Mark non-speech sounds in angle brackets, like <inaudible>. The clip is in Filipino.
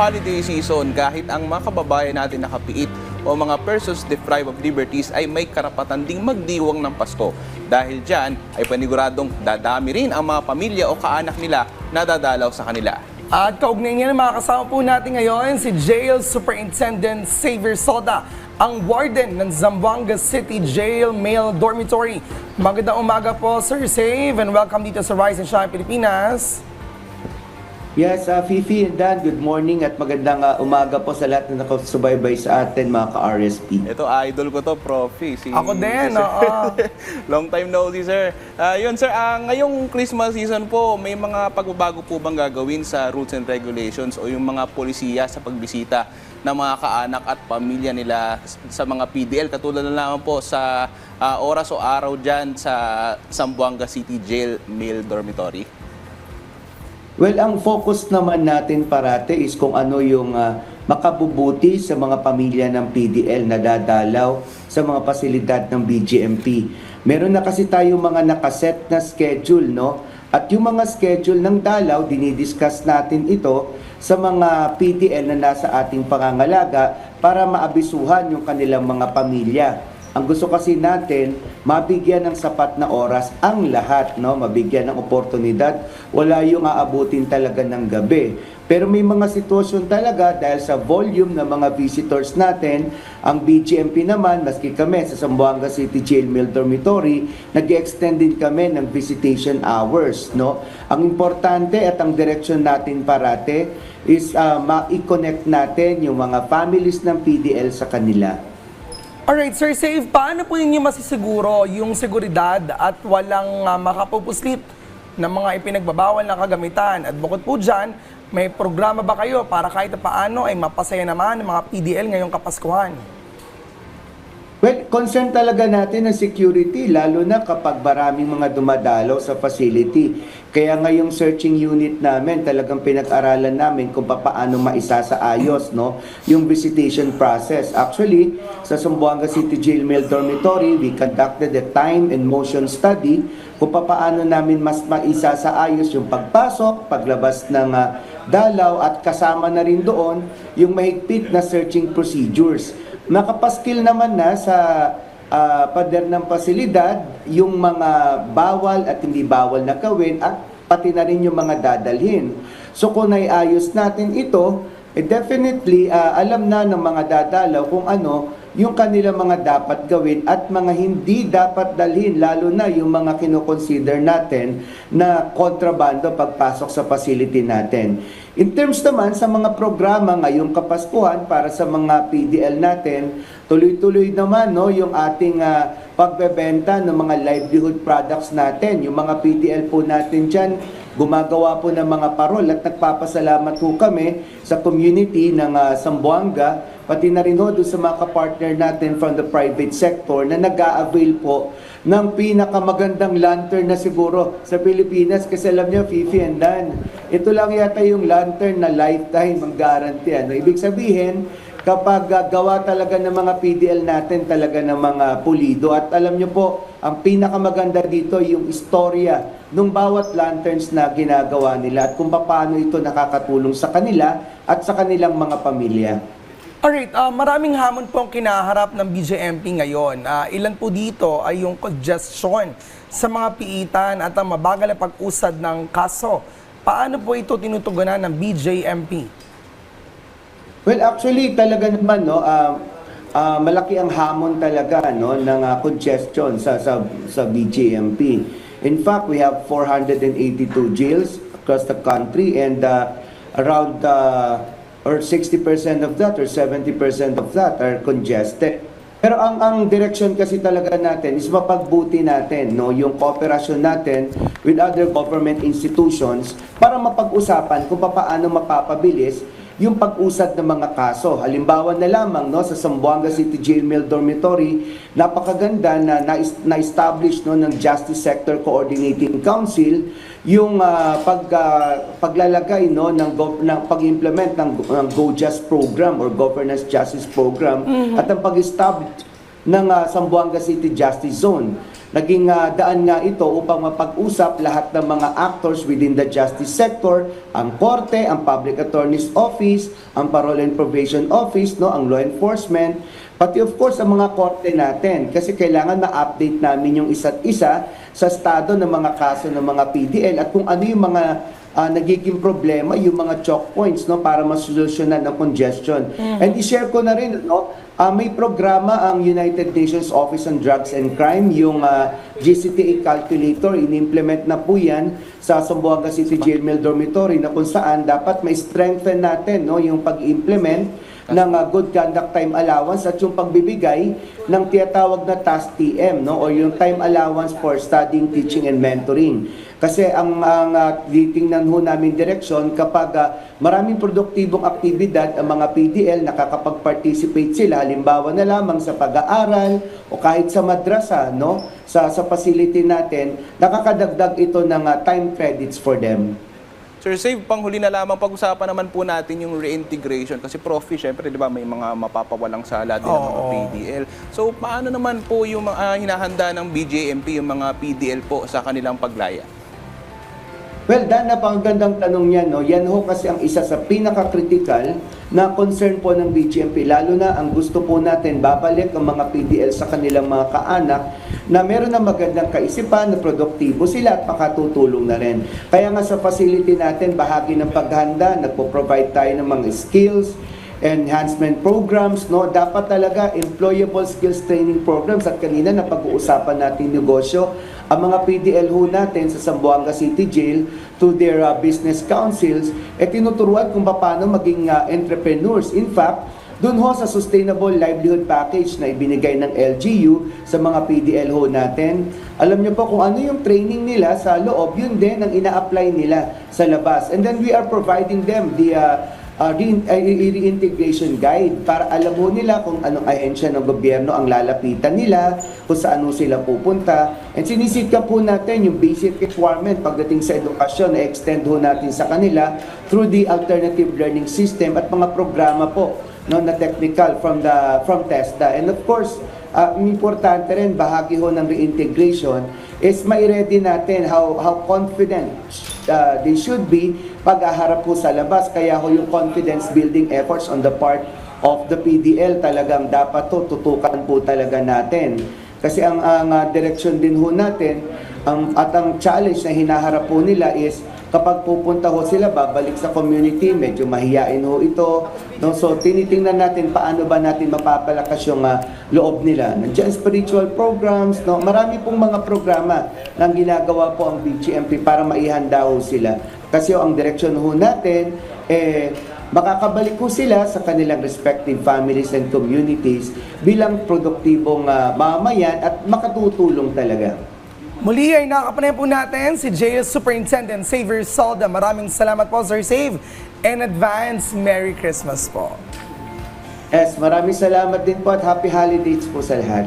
holiday season, kahit ang mga kababayan natin nakapiit o mga persons deprived of liberties ay may karapatan ding magdiwang ng Pasko. Dahil dyan ay paniguradong dadami rin ang mga pamilya o kaanak nila na dadalaw sa kanila. At kaugnay niya, mga kasama po natin ngayon si Jail Superintendent Xavier Soda, ang warden ng Zamboanga City Jail Male Dormitory. Magandang umaga po, Sir Save, and welcome dito sa Rise and Shine Pilipinas. Yes, uh, Fifi and Dan, good morning at magandang uh, umaga po sa lahat na nakasubaybay sa atin mga ka-RSP. Ito, idol ko to, Profi. Si, Ako din, <laughs> oo. Long time no see, sir. Ah, yun, sir, ah, ngayong Christmas season po, may mga pagbabago po bang gagawin sa rules and regulations o yung mga polisiya sa pagbisita ng mga kaanak at pamilya nila sa mga PDL? Katulad na naman po sa ah, oras o araw dyan sa Zamboanga City Jail Male Dormitory. Well, ang focus naman natin parate is kung ano yung uh, makabubuti sa mga pamilya ng PDL na dadalaw sa mga pasilidad ng BGMP. Meron na kasi tayo mga nakaset na schedule, no? At yung mga schedule ng dalaw, dinidiscuss natin ito sa mga PDL na nasa ating pangangalaga para maabisuhan yung kanilang mga pamilya. Ang gusto kasi natin, mabigyan ng sapat na oras ang lahat, no? Mabigyan ng oportunidad. Wala yung aabutin talaga ng gabi. Pero may mga sitwasyon talaga dahil sa volume ng mga visitors natin, ang BGMP naman, maski kami sa Zamboanga City Jail Male Dormitory, nag-extend din kami ng visitation hours, no? Ang importante at ang direksyon natin parate is uh, ma-connect natin yung mga families ng PDL sa kanila. Alright, Sir Save, paano po ninyo masisiguro yung seguridad at walang uh, makapupuslit ng mga ipinagbabawal na kagamitan? At bukod po dyan, may programa ba kayo para kahit paano ay mapasaya naman ng mga PDL ngayong Kapaskuhan? Well, concern talaga natin ang security, lalo na kapag maraming mga dumadalaw sa facility. Kaya ngayong searching unit namin, talagang pinag-aralan namin kung paano maisasaayos no, yung visitation process. Actually, sa Zamboanga City Jail Male Dormitory, we conducted a time and motion study kung paano namin mas maisasaayos yung pagpasok, paglabas ng ah, dalaw at kasama na rin doon yung mahigpit na searching procedures. Nakapaskil naman na sa ah, pader ng pasilidad yung mga bawal at hindi bawal na gawin at pati na rin yung mga dadalhin. So kung naiayos natin ito, eh definitely ah, alam na ng mga dadalaw kung ano yung kanilang mga dapat gawin at mga hindi dapat dalhin lalo na yung mga kinoconsider natin na kontrabando pagpasok sa facility natin. In terms naman sa mga programa ngayong Kapaskuhan para sa mga PDL natin, tuloy-tuloy naman no yung ating ah, pagbebenta ng mga livelihood products natin. Yung mga PDL po natin diyan gumagawa po ng mga parol at nagpapasalamat po kami sa community ng ah, Sambuanga pati na rin ho doon sa mga kapartner natin from the private sector na nag-a-avail po ng pinakamagandang lantern na siguro sa Pilipinas kasi alam niyo, Fifi and Dan, ito lang yata yung lantern na lifetime ang guarantee. Ano? Ibig sabihin, kapag uh, gawa talaga ng mga PDL natin talaga ng mga pulido at alam niyo po, ang pinakamaganda dito yung istorya ng bawat lanterns na ginagawa nila at kung paano ito nakakatulong sa kanila at sa kanilang mga pamilya. Alright, ah, maraming hamon po ang kinaharap ng BJMP ngayon. Ah, ilan po dito ay yung congestion sa mga piitan at ang mabagal na pag-usad ng kaso. Paano po ito tinutugunan ng BJMP? Well, actually talaga naman no, ah, ah, malaki ang hamon talaga no ng ah, congestion sa sa sa BGMP. In fact, we have 482 jails across the country and ah, around ah, or 60% of that or 70% of that are congested. Pero ang ang direksyon kasi talaga natin is mapagbuti natin no yung kooperasyon natin with other government institutions para mapag-usapan kung paano mapapabilis yung pag-usad ng mga kaso. Halimbawa na lamang no sa Zamboanga City Jail Male Dormitory, napakaganda na na- na-establish no ng Justice Sector Coordinating Council yung ah, pag ah, paglalagay no ng, gov- ng pag-implement ng, ng Go Just program or Governance Justice program at ang pag-establish ng ah, Zamboanga City Justice Zone. Naging ah, daan nga ito upang mapag-usap lahat ng mga actors within the justice sector, ang korte, ang public attorney's office, ang parole and probation office, no, ang law enforcement, pati of course ang mga korte natin. Kasi kailangan ma-update namin yung isa't isa sa estado ng mga kaso ng mga PDL at kung ano yung mga ah, nagiging problema yung mga choke points no para masolusyonan ang congestion. And i-share ko na rin no, ah, may programa ang United Nations Office on Drugs and Crime yung ah, GCTA calculator in-implement na po yan sa Zamboanga City Jail Mill Dormitory na kung saan dapat may strengthen natin no yung pag-implement ng uh, good conduct time allowance at yung pagbibigay ng tiyatawag na task TM no or yung time allowance for studying, teaching and mentoring. Kasi ang ang uh, titingnan ho namin direksyon kapag uh, maraming produktibong aktibidad ang mga PDL nakakapag-participate sila halimbawa na lamang sa pag-aaral o kahit sa madrasa no sa sa facility natin nakakadagdag ito ng uh, time credits for them. Sir Save, panghuli na lamang pag-usapan naman po natin yung reintegration kasi profi, syempre, di ba, may mga mapapawalang sala din ng mga. PDL. So, paano naman po yung mga hinahanda ng BJMP, yung mga PDL po sa kanilang paglaya? Well, Dan, napakagandang tanong yan. No? Yan ho kasi ang isa sa pinaka-critical na concern po ng BGMP. Lalo na ang gusto po natin, babalik ang mga PDL sa kanilang mga kaanak na meron ng magandang kaisipan, na produktibo sila at makatutulong na rin. Kaya nga sa facility natin, bahagi ng paghanda, nagpo-provide tayo ng mga skills, enhancement programs, no? Dapat talaga employable skills training programs at kanina na pag-uusapan natin negosyo, ang mga PDL ho natin sa Zamboanga City Jail to their uh, business councils, eh tinuturuan kung paano maging uh, entrepreneurs. In fact, doon ho sa Sustainable Livelihood Package na ibinigay ng LGU sa mga PDL ho natin, alam niyo po kung ano yung training nila sa loob, yun din ang ina-apply nila sa labas. And then we are providing them the uh, uh, re- reintegration guide para alam mo nila kung anong ahensya ng gobyerno ang lalapitan nila, kung saan sila pupunta. And sinisika po natin yung basic requirement pagdating sa edukasyon na extend ho natin sa kanila through the alternative learning system at mga programa po no na technical from the from TESDA. And of course, uh, importante rin bahagi ho ng reintegration is mai-ready natin how how confident uh, they should be pag-aharap po sa labas. Kaya ho yung confidence building efforts on the part of the PDL talagang dapat to tutukan po talaga natin. Kasi ang ang uh, direction din ho natin ang at ang challenge na hinaharap po nila is kapag pupunta ho sila babalik sa community, medyo mahiyain ho ito. No? So tinitingnan natin paano ba natin mapapalakas yung ah, loob nila. Nandiyan spiritual programs, no? marami pong mga programa na ginagawa po ang BGMP para maihanda ho sila. Kasi ang direksyon ho natin, eh, makakabalik ko sila sa kanilang respective families and communities bilang produktibong ah, mamayan at makatutulong talaga. Muli ay nakakapanay po natin si Jail Superintendent Xavier Solda. Maraming salamat po, Sir Save. In advance, Merry Christmas po. Yes, maraming salamat din po at happy holidays po sa lahat.